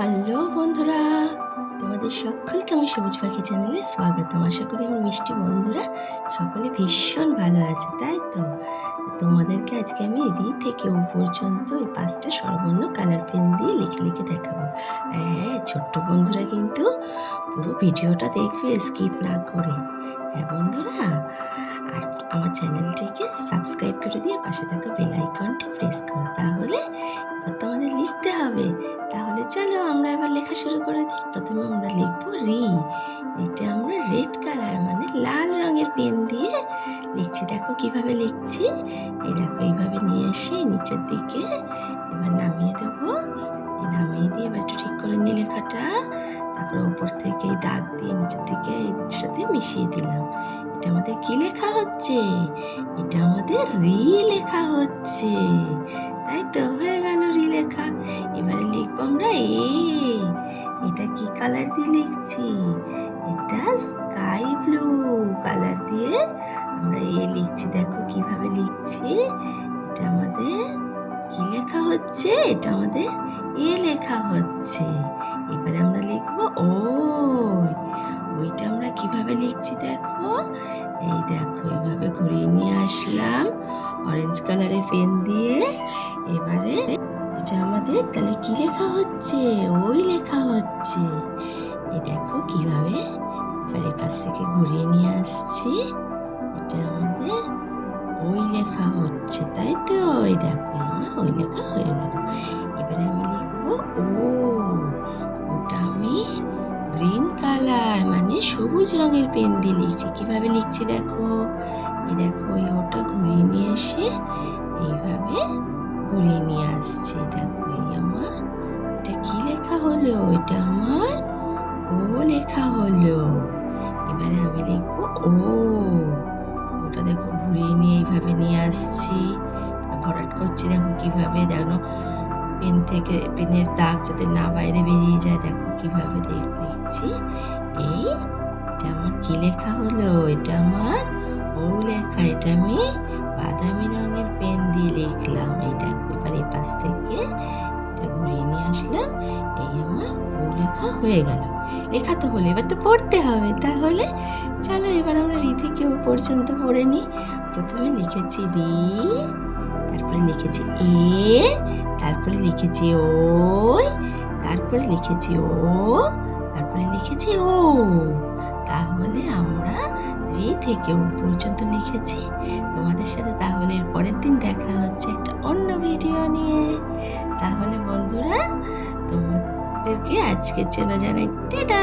Hello বন্ধুরা, তোমাদের সকলকে আমার সবুজ পাখি চ্যানেলে স্বাগতম আশা করি আমার মিষ্টি বন্ধুরা সকলে ভীষণ ভালো আছে, তাই তো? তোমাদেরকে আজকে আমি রি থেকে ও পর্যন্ত ওই পাঁচটা সর্বর্ণ কালার পেন দিয়ে লিখে লিখে দেখাবো। আর হ্যাঁ ছোট্ট বন্ধুরা কিন্তু পুরো ভিডিওটা দেখবে স্কিপ না করে। হ্যাঁ বন্ধুরা, আর আমার চ্যানেলটিকে সাবস্ক্রাইব করে দিয়ে পাশে থাকা বেল আইকনটি আমরা লিখব রি এটা আমরা রেড কালার মানে লাল রঙের পেন দিয়ে লিখছি। দেখো কীভাবে লিখছি। এই দেখো, এইভাবে নিয়ে এসে নিচের দিকে এবার নামিয়ে দেবো। নামিয়ে দিয়ে এবার একটু ঠিক করে নিই লেখাটা। তারপরে উপর থেকে দাগ দিয়ে নিচের দিকে এর সাথে মিশিয়ে দিলাম। এটা আমাদের কি লেখা হচ্ছে? এটা আমাদের রি লেখা হচ্ছে। তাই তো, হয়ে গেল রি লেখা। এবারে লিখব আমরা এ। এটা কি কালার দিয়ে লিখছি? এটা স্কাই ব্লু। কালার দিয়ে আমরা এ লিখছি। দেখো কীভাবে লিখছি। এটা আমাদের কি লেখা হচ্ছে? এটা আমাদের এ লেখা হচ্ছে। এবারে আমরা লিখব ও। ওইটা আমরা কীভাবে লিখছি দেখো? এই দেখো, এইভাবে ঘুরিয়ে নিয়ে আসলাম। অরেঞ্জ কালারের পেন দিয়ে এবারে এটা আমাদের তাহলে কি লেখা হচ্ছে? ওই লেখা হচ্ছে। এই দেখো কীভাবে এবার কাছ থেকে ঘুরিয়ে নিয়ে আসছি। এটা আমাদের ওই লেখা হচ্ছে, তাই তো? ওই দেখো আমার ওই লেখা হয়ে গেল। এবারে আমি লিখব ও সবুজ রঙের পেন দিয়ে লিখছি। কীভাবে লিখছি দেখো? এই দেখো ওই ওটা ঘুরিয়ে নিয়ে এসে এইভাবে ঘুরিয়ে নিয়ে আসছে। দেখো, এই আমার, এটা কি লেখা হলো? এটা আমার, ও লেখা হলো। এবারে আমি লিখব ও। ওটা দেখো, ঘুরিয়ে নিয়ে এইভাবে নিয়ে আসছি। ভরাট করছি, দেখো কীভাবে দেখো। পেন থেকে পেনের দাগ যাতে না বাইরে বেরিয়ে যায়, দেখো কীভাবে দেখ লিখছি এই, এটা আমার কি লেখা হলো? এটা আমার ও লেখা, এটা আমি বাদামি রঙের পেন দিয়ে লিখলাম। এই দেখো, এবার এই পাশ থেকে এটা ঘুরিয়ে নিয়ে আসলাম। এই আমার ও লেখা হয়ে গেল। লেখা তো হলো, এবার তো পড়তে হবে। তাহলে চলো এবার আমরা রি থেকে ও পর্যন্ত পড়ে নিই। প্রথমে লিখেছি রি তারপরে লিখেছি এ, তারপরে লিখেছি ও, তারপরে লিখেছি ও, তারপরে লিখেছি ও। তাহলে আমরা রে থেকে ও পর্যন্ত লিখেছি। তোমাদের সাথে তাহলে এর পরের দিন দেখা হচ্ছে একটা অন্য ভিডিও নিয়ে। তাহলে বন্ধুরা, তোমাদেরকে আজকের জন্য জানাই টেডা